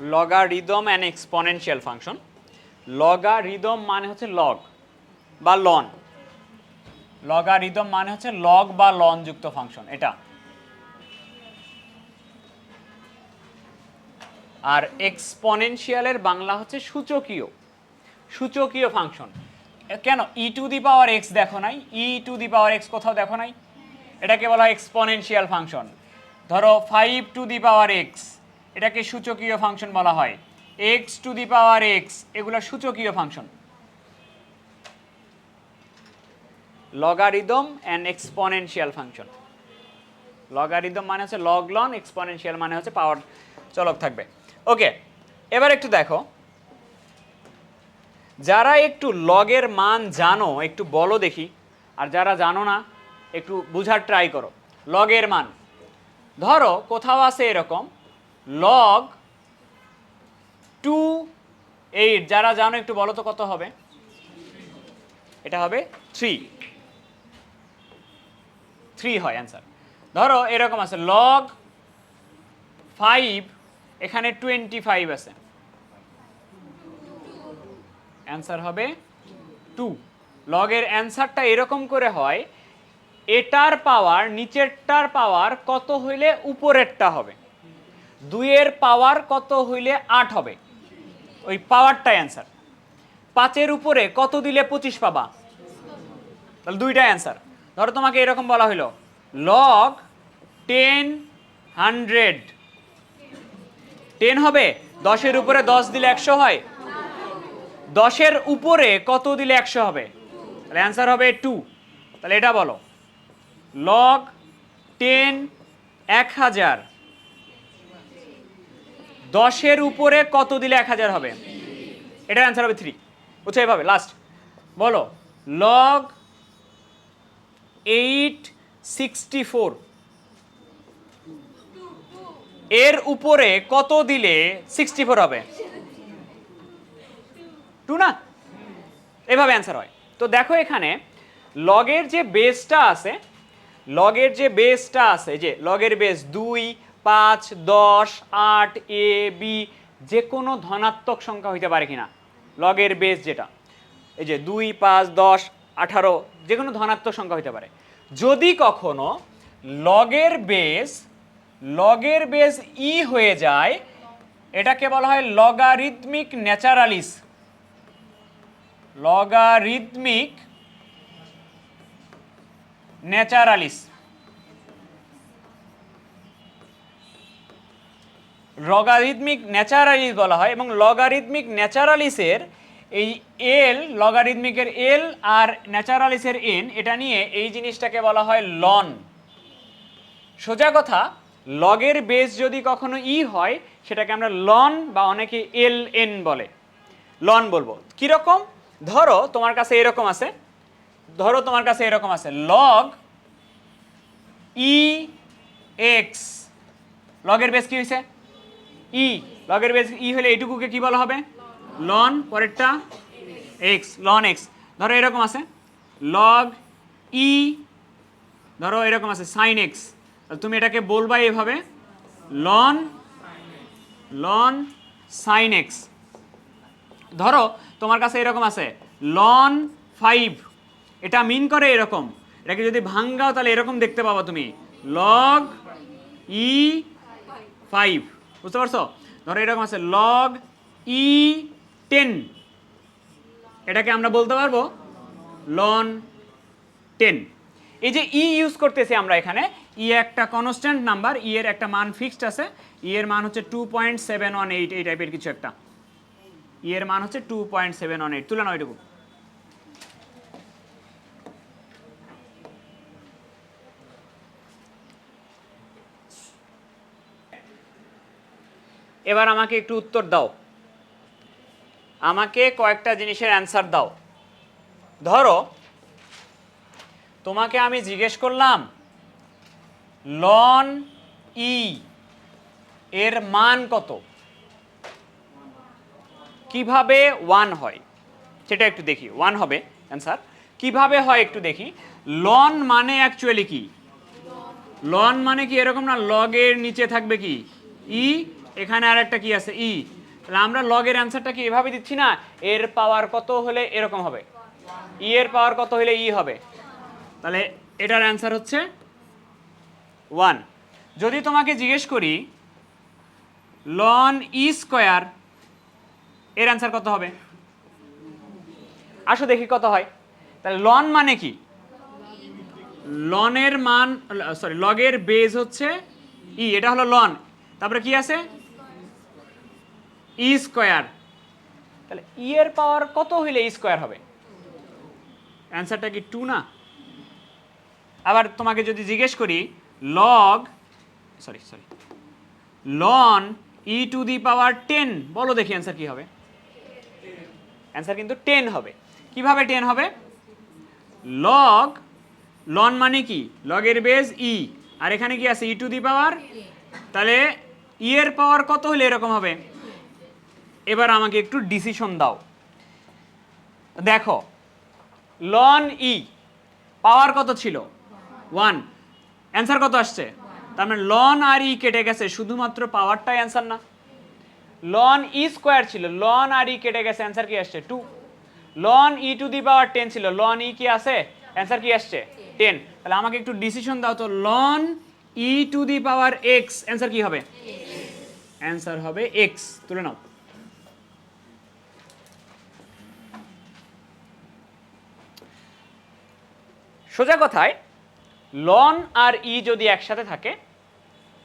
Logarithm and exponential function logarithm মানে হচ্ছে log বা লন লগারিদম মানে হচ্ছে লগ বা লন যুক্ত ফাংশন এটা। আর এক্সপনেনশিয়ালের বাংলা হচ্ছে সূচকীয়। সূচকীয় ফাংশন কেন? ই টু দি পাওয়ার এক্স দেখো নাই। ই টু দি পাওয়ার এক্স কোথাও দেখো নাই? এটাকে বলা হয় এক্সপনেনশিয়াল ফাংশন ধরো five to the power x এটাকে সূচকীয় ফাংশন বলা হয়। X to the power x এগুলো সূচকীয় function. Logarithm and exponential function logarithm মানে হচ্ছে লগ লন এক্সপনেনশিয়াল মানে হচ্ছে পাওয়ার চলক থাকবে। ওকে এবার একটু দেখো। যারা একটু লগের মান জানো, একটু বলো দেখি। আর যারা জানো না, একটু বুঝার ট্রাই করো। লগের মান। ধরো কোথাও আছে এরকম লগ টু এইট যারা জানো একটু বলো তো কত হবে? এটা হবে থ্রি থ্রি হয় অ্যান্সার ধরো এরকম আছে লগ ফাইভ এখানে টোয়েন্টি ফাইভ আছে। অ্যান্সার হবে টু লগের অ্যান্সারটা এরকম করে হয়, এটার পাওয়ার নিচেরটার পাওয়ার কত হইলে উপরেরটা হবে? দুইয়ের পাওয়ার কত হইলে আট হবে? ওই পাওয়ারটাই অ্যান্সার পাঁচের উপরে কত দিলে পঁচিশ পাবা? তাহলে দুইটাই অ্যান্সার ধরো তোমাকে এরকম বলা হইল লগ টেন হান্ড্রেড টেন হবে? দশের উপরে দশ দিলে একশো হয়? দশের উপরে কত দিলে একশো হবে? তাহলে অ্যান্সার হবে টু তাহলে এটা বলো লগ টেন এক হাজার। দশের উপরে কত দিলে এক হাজার হবে? এটার অ্যান্সার হবে থ্রি বুঝছ এভাবে? লাস্ট বলো। লগ এইট সিক্সটি ফোর এর উপরে কত দিলে সিক্সটি ফোর হবে? টু না? এভাবে অ্যান্সার হয়। তো দেখো এখানে লগের যে বেসটা আছে লগের যে বেসটা আছে যে লগের বেস দুই পাঁচ, দশ, আট, এ, বি যে কোনো ধনাত্মক সংখ্যা হইতে পারে কিনা। লগের বেস যেটা। এই যে দুই, পাঁচ, দশ, আঠারো যে কোনো ধনাত্মক সংখ্যা হইতে পারে। যদি কখনো লগের বেস লগের বেস ই হয়ে যায়, এটাকে বলা হয় logarithmic natural is logarithmic natural is logarithmic natural is বলা হয় এবং লগারিদমিক ন্যাচারালিসের এই এল লগারিদমিকের এল আর ন্যাচারালিসের এন এটা নিয়ে এই জিনিসটাকে বলা হয় লন সোজা কথা, লগের বেস যদি কখনো ই হয়, সেটাকে আমরা লন বা অনেকে এল এন বলে। লন বলব। কীরকম? ধরো তোমার কাছে এরকম আছে। ধরো তোমার কাছে এরকম আছে। লগ ই এক্স লগের বেস কি হয়েছে? ই লগের বেস ই হলে এইটুকুকে কি বলা হবে? লন পরেরটা এক্স লন এক্স ধরো এরকম আছে। লগ ই, ধরো এরকম আছে সাইন এক্স তুমি এটাকে বলবা এভাবে লন লন সাইন এক্স ধরো তোমার কাছে এরকম আছে লন ফাইভ এটা মিন করে এরকম। এটাকে যদি ভাঙ্গাও তাহলে এরকম দেখতে পাবা তুমি। লগ ই ফাইভ বুঝতে পারছ? ধরো এরকম আছে লগ ই টেন এটাকে আমরা বলতে পারব লন টেন এই যে ই ইউজ করতেছি আমরা এখানে ই একটা কনস্ট্যান্ট নাম্বার ই এর একটা মান ফিক্সড আছে ই এর মান হচ্ছে two point seven one eight এই টাইপের কিছু একটা। ই এর মান হচ্ছে two point seven one eight তুলে নাও এটুকু। এবার আমাকে একটু উত্তর দাও। আমাকে কয়েকটা জিনিসের অ্যান্সার দাও। ধরো, তোমাকে আমি জিজ্ঞেস করলাম লন ই এর মান কত? কীভাবে ওয়ান হয়? সেটা একটু দেখি ওয়ান হবে অ্যান্সার কীভাবে হয় একটু দেখি। লন মানে অ্যাকচুয়ালি কি? লন মানে কি এরকম না? লগের নিচে থাকবে কি? ই এখানে আর একটা কি আছে? ই। তাহলে আমরা লগের অ্যান্সারটা কি এভাবে দিচ্ছি না? এর পাওয়ার কত হলে এরকম হবে? ই এর পাওয়ার কত হলে ই হবে? তাহলে এটার অ্যান্সার হচ্ছে ওয়ান যদি তোমাকে জিজ্ঞেস করি লন ই স্কোয়ার এর অ্যান্সার কত হবে? আসো দেখি কত হয়। তাহলে লন মানে কি? লনের মান সরি লগের বেজ হচ্ছে ই এটা হলো লন তারপরে কি আছে? E square. তাহলে ই এর পাওয়ার কত হইলে ই স্কোয়ার হবে? অ্যান্সারটা কি টু না? আবার তোমাকে যদি জিজ্ঞেস করি log sorry sorry ln e to the power ten বলো দেখি অ্যান্সার কি হবে। অ্যান্সার কিন্তু টেন হবে। কীভাবে টেন হবে? লগ লন মানে কি? লগের বেজ ই আর এখানে কি আছে? ই টু দি পাওয়ার তাহলে ই এর পাওয়ার কত হলে এরকম হবে? এবার আমাকে একটু ডিসিশন দাও। দেখো লন ই পাওয়ার কত ছিল? ওয়ান অ্যান্সার কত আসছে? তার মানে লন আর ই কেটে গেছে, শুধুমাত্র পাওয়ারটাই অ্যান্সার না। লন ই স্কোয়ার ছিল লন আর ই কেটে গেছে অ্যান্সার কি আসছে? Two ln e to the power ten ছিল লন ই কি আছে? অ্যান্সার কি আসছে? টেন তাহলে আমাকে একটু ডিসিশন দাও তো ln e to the power x answer কি হবে? অ্যান্সার হবে এক্স তুলে নাও। সোজা কথায় লন আর ই যদি একসাথে থাকে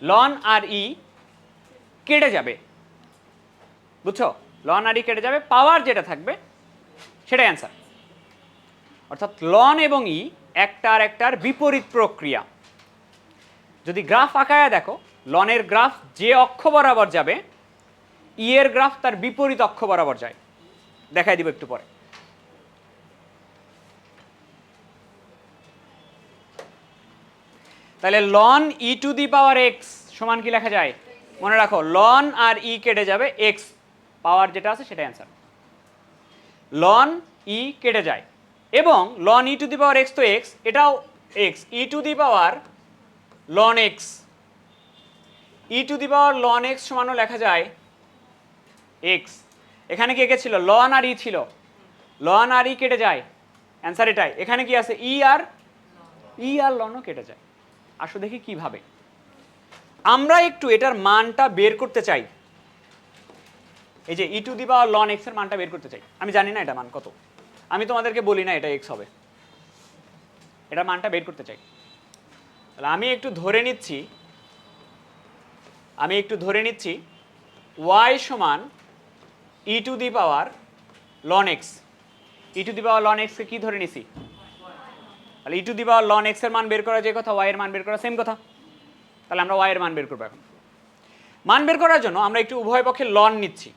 লন আর ই কেটে যাবে। বুঝছ? লন আর ই কেটে যাবে পাওয়ার যেটা থাকবে, সেটাই অ্যান্সার অর্থাৎ লন এবং ই একটা আর একটার বিপরীত প্রক্রিয়া। যদি গ্রাফ আঁকায় দেখো লনের গ্রাফ যে অক্ষ বরাবর যাবে ই এর গ্রাফ তার বিপরীত অক্ষ বরাবর যায়। দেখাই দিব একটু পরে। তাহলে ln e to the power x সমান কি লেখা যায়? মনে রাখো লন আর ই কেটে যাবে এক্স পাওয়ার যেটা আছে সেটা অ্যান্সার লন ই কেটে যায়। এবং ln e to the power x তো এক্স এটাও x e to the power ln x e to the power ln x সমানও লেখা যায় এক্স এখানে কে কে ছিল? লন আর ই ছিল। লন আর ই কেটে যায়। অ্যান্সার এটাই। এখানে কি আছে? ই আর ই আর লনও কেটে যায়। আসো দেখি কীভাবে আমরা একটু এটার মানটা বের করতে চাই। এই যে ই টু দি পাওয়ার লন এক্সের মানটা বের করতে চাই। আমি জানি না এটা মান কত। আমি তোমাদেরকে বলি না এটা এক্স হবে। এটা মানটা বের করতে চাই। তাহলে আমি একটু ধরে নিচ্ছি। আমি একটু ধরে নিচ্ছি। ওয়াই সমান e to the power ln x e to the power ln এক্সকে কি ধরে নিছি? তাহলে ই টু দি পাওয়ার লন এক্সের মান বের করা যে কথা ওয়াই এর মান বের করা সেম কথা। তাহলে আমরা ওয়াই এর মান বের করব এখন। মান বের করার জন্য আমরা একটু উভয় পক্ষে লন নিচ্ছি।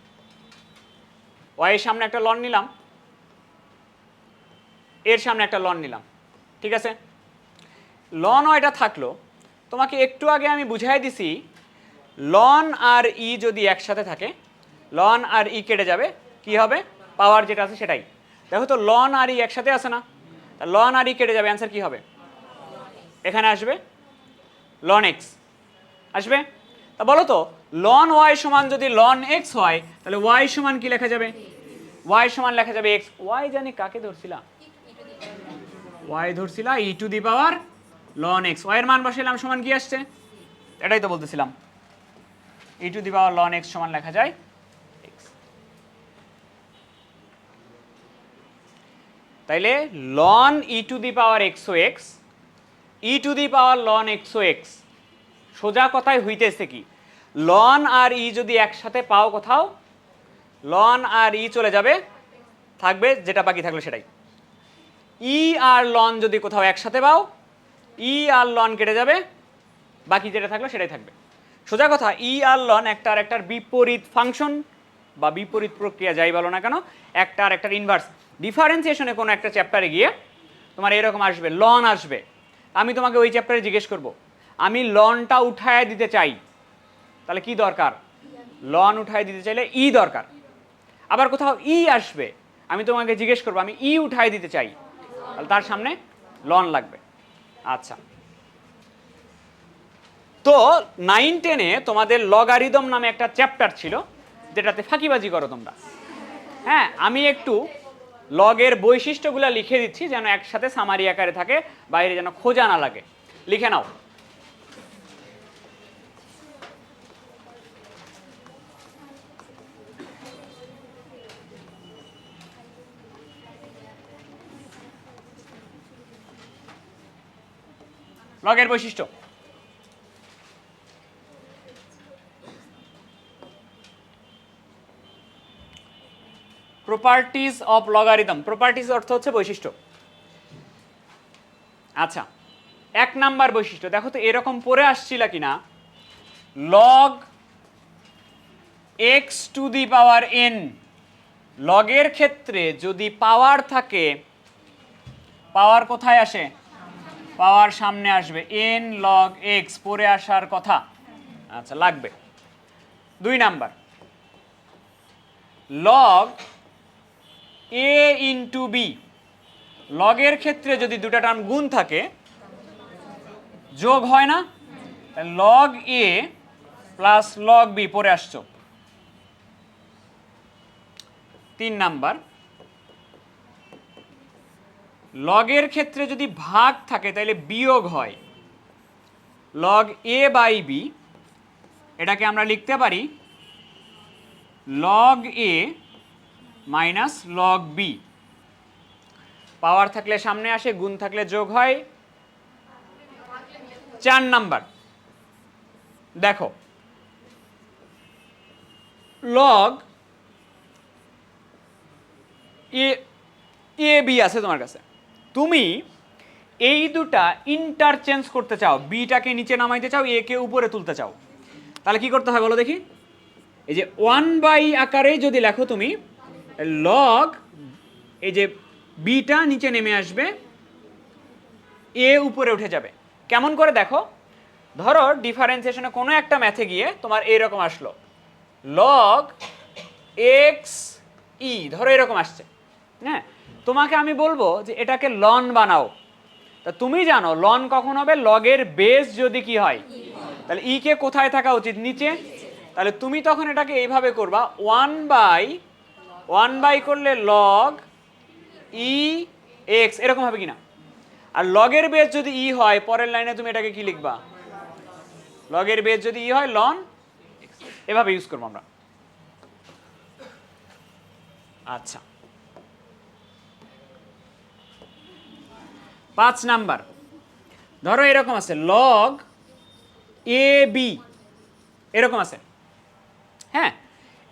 ওয়াই এর সামনে একটা লন নিলাম। এর সামনে একটা লন নিলাম। ঠিক আছে? লন ওয়াইটা থাকল। তোমাকে একটু আগে আমি বুঝাই দিছি লন আর ই যদি একসাথে থাকে লন আর ই কেটে যাবে, কি হবে? পাওয়ার যেটা আছে সেটাই। দেখো তো লন আর ই একসাথে আছে না? লন আর ই কেটে যাবে অ্যান্সার কি হবে? এখানে আসবে? লন এক্স আসবে? তা বলো তো লন ওয়াই সমান যদি লন এক্স হয়, তাহলে ওয়াই সমান কি লেখা যাবে? ওয়াই সমান লেখা যাবে এক্স ওয়াই জানি কাকে ধরছিলাম? Y ধরছিলা e to the power ln x ওয়াইয়ের মান বসাইলাম, সমান কি আসছে? এটাই তো বলতেছিলাম। E to the power ln x সমান লেখা যায় তাইলে ln e to the power এক্সও x e to the power ln এক্সও x সোজা কথায় হইতেছে কি? লন আর ই যদি একসাথে পাও কোথাও লন আর ই চলে যাবে, থাকবে যেটা বাকি থাকল সেটাই। ই আর লন যদি কোথাও একসাথে পাও ই আর লন কেটে যাবে, বাকি যেটা থাকল সেটাই থাকবে। সোজা কথা ই আর লন একটা আর একটার বিপরীত ফাংশন বা বিপরীত প্রক্রিয়া যাই বলো না কেন, একটা আর একটার ইনভার্স ডিফারেন্সিয়েশনে কোনো একটা চ্যাপ্টারে গিয়ে তোমার এরকম আসবে লন আসবে। আমি তোমাকে ওই চ্যাপ্টারে জিজ্ঞেস করব, আমি লনটা উঠায় দিতে চাই, তাহলে কি দরকার? লন উঠায় দিতে চাইলে ই দরকার। আবার কোথাও ই আসবে, আমি তোমাকে জিজ্ঞেস করব, আমি ই উঠায় দিতে চাই, তাহলে তার সামনে লন লাগবে। আচ্ছা। তো নাইন টেনে তোমাদের লগারিদম নামে একটা চ্যাপ্টার ছিল, যেটাতে ফাঁকিবাজি করো তোমরা। হ্যাঁ আমি একটু লগের বৈশিষ্ট্যগুলো লিখে দিচ্ছি যেন একসাথে সামারি আকারে থাকে, বাইরে যেন খোঁজা না লাগে। লিখে নাও। লগের বৈশিষ্ট্য। প্রপার্টিজ অফ লগারিদম প্রপার্টিজ অর্থ হচ্ছে বৈশিষ্ট্য। আচ্ছা এক নাম্বার বৈশিষ্ট্য। দেখো তো এরকম পড়ে আসছিল কিনা। Log x to the power n লগের ক্ষেত্রে যদি পাওয়ার থাকে পাওয়ার কোথায় আসে? পাওয়ার সামনে আসবে। এন লগ এক্স পরে আসার কথা। আচ্ছা লাগবে। দুই number. Log a into b লগের ক্ষেত্রে যদি দুটা টার্ম গুণ থাকে, যোগ হয় না log a plus log b পরে আসছো। তিন নাম্বার। লগের ক্ষেত্রে যদি ভাগ থাকে, তাহলে বিয়োগ হয়। লগ এ বাই বি এটাকে আমরা লিখতে পারি। Log a minus log b power থাকলে সামনে আসে, গুণ থাকলে যোগ হয়। চার নাম্বার। দেখো লগ এ বি আছে তোমার কাছে। তুমি এই দুটা ইন্টারচেঞ্জ করতে চাও বিটাকে নিচে নামাইতে চাও এ কে উপরে তুলতে চাও। তাহলে কি করতে হয় বলো দেখি? এই যে ওয়ান বাই আকারে যদি লেখো তুমি লগ এই যে বিটা নিচে নেমে আসবে এ উপরে উঠে যাবে। কেমন করে দেখো? ধরো ডিফারেন্সিয়েশনে কোনো একটা ম্যাথে গিয়ে তোমার এইরকম আসলো। লগ এক্স ই ধরো এরকম আসছে। হ্যাঁ? তোমাকে আমি বলব যে এটাকে লন বানাও। তা তুমি জানো লন কখন হবে? লগের বেস যদি কি হয়, তাহলে ই কে কোথায় থাকা উচিত? নিচে। তাহলে তুমি তখন এটাকে এইভাবে করবা ওয়ান বাই ওয়ান বাই করলে লগ ই এক্স, এরকম হবে কিনা? আর লগের বেস যদি ই হয়, পরের লাইনে তুমি এটাকে কি লিখবা? লগের বেস যদি ই হয় লন এভাবে ইউজ করব আমরা। আচ্ছা। পাঁচ নাম্বার। ধরো এরকম আছে লগ এ বি, এরকম আছে। হ্যাঁ?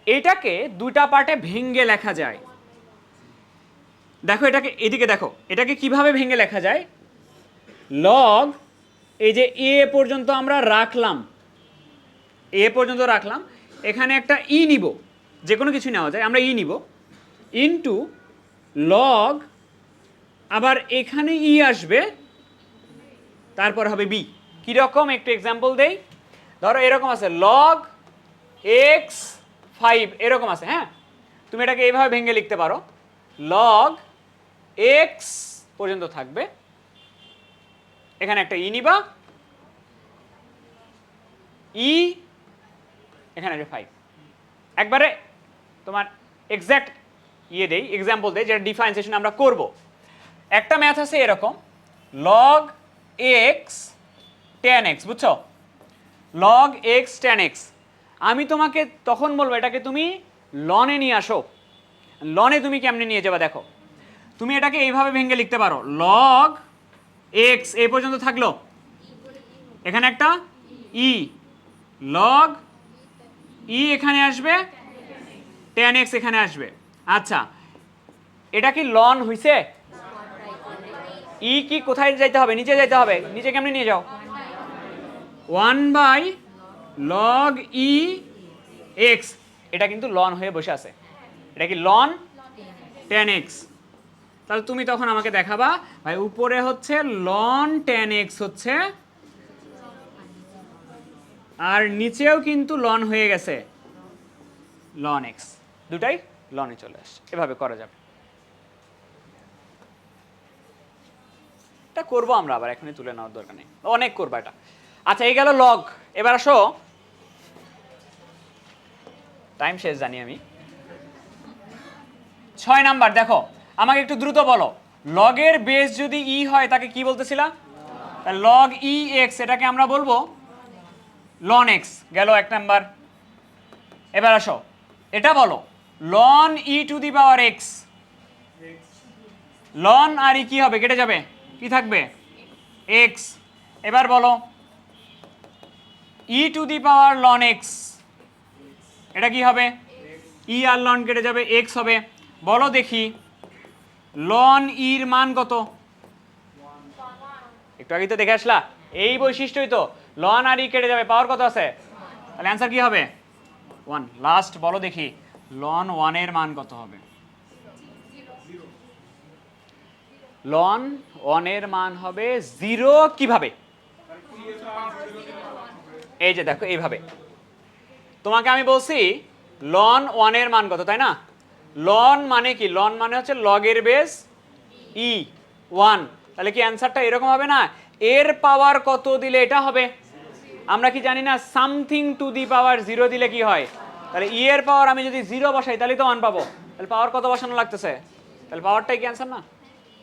এটাকে দুটা পার্টে ভেঙ্গে লেখা যায়। দেখো এটাকে, এদিকে দেখো, এটাকে কীভাবে ভেঙে লেখা যায়? লগ এই যে এ পর্যন্ত আমরা রাখলাম এ পর্যন্ত রাখলাম, এখানে একটা ই নিব, যে কোনো কিছু নেওয়া যায়, আমরা ই নিব ইনটু লগ আবার এখানে ই আসবে, তারপর হবে বি কীরকম একটু এক্সাম্পল দেই। ধরো এরকম আছে লগ এক্স ফাইভ, এরকম আছে হ্যাঁ? তুমি এটাকে এইভাবে ভেঙে লিখতে পারো। লগ এক্স পর্যন্ত থাকবে। এখানে একটা ই নিবা। ই এখানে আছে ফাইভ একবারে তোমার এক্স্যাক্ট ইয়ে দেই এক্সাম্পল দেই, যেটা ডিফারেন্সিয়েশন আমরা করব। একটা ম্যাথ আছে এরকম। লগ এক্স টেন এক্স বুঝছ? লগ এক্স টেন এক্স আমি তোমাকে তখন বলব, এটাকে তুমি লনে নিয়ে আসো। লনে তুমি কেমনে নিয়ে যাবা দেখো। তুমি এটাকে এইভাবে ভেঙে লিখতে পারো। লগ এক্স এই পর্যন্ত থাকল। এখানে একটা ই লগ ই এখানে আসবে টেন এক্স এখানে আসবে। আচ্ছা এটা কি লন হইছে? ই কি কোথায় যাইতে হবে? নিচে যাইতে হবে। নিচে কেমনে নিয়ে যাও? One by log e x এটা কিন্তু লন হয়ে বসে আছে। এটা কি লন টেন এক্স তাহলে তুমি তখন আমাকে দেখাবা, ভাই, উপরে হচ্ছে লন টেন এক্স হচ্ছে, আর নিচেও কিন্তু লন হয়ে গেছে। লন এক্স দুটাই লনে চলে আসছে। এভাবে করা যাবে। এটা করব আমরা, আবার এখনই তুলে নেওয়ার দরকার নেই। অনেক করব এটা। আচ্ছা এই গেল লগ এবার আসো। টাইম শেষ জানি আমি। ছয় নাম্বার, দেখো, আমাকে একটু দ্রুত বলো। লগের বেস যদি ই হয়, তাকে কি বলতেছিলা? লগ ই এক্স এটাকে আমরা বলব লন এক্স গেল এক নাম্বার। এবার আসো। এটা বলো ln e to the power x ln R e কি হবে? কেটে যাবে? কি থাকবে? এক্স এবার বলো e to the power ln x এটা কি হবে? ই আর লন কেটে যাবে এক্স হবে। বলো দেখি লন ইর মান কত? একটু আগে তো দেখে আসলা? এই বৈশিষ্ট্যই তো। লন আর ই কেটে যাবে পাওয়ার কত আছে? তাহলে অ্যান্সার কি হবে? ওয়ান লাস্ট বলো দেখি লন ওয়ানের মান কত হবে? লন ওয়ানের মান হবে জিরো কীভাবে? এই যে দেখো, এইভাবে। তোমাকে আমি বলছি লন ওয়ানের মান কত, তাই না? লন মানে কি? লন মানে হচ্ছে লগের বেস ই ওয়ান তাহলে কি অ্যান্সারটা এরকম হবে না? এর পাওয়ার কত দিলে এটা হবে? আমরা কি জানি না something to the power zero দিলে কি হয়? তাহলে ই এর পাওয়ার আমি যদি জিরো বসাই, তাহলে তো ওয়ান পাবো। তাহলে পাওয়ার কত বসানো লাগতেছে? তাহলে পাওয়ারটাই কি অ্যান্সার না?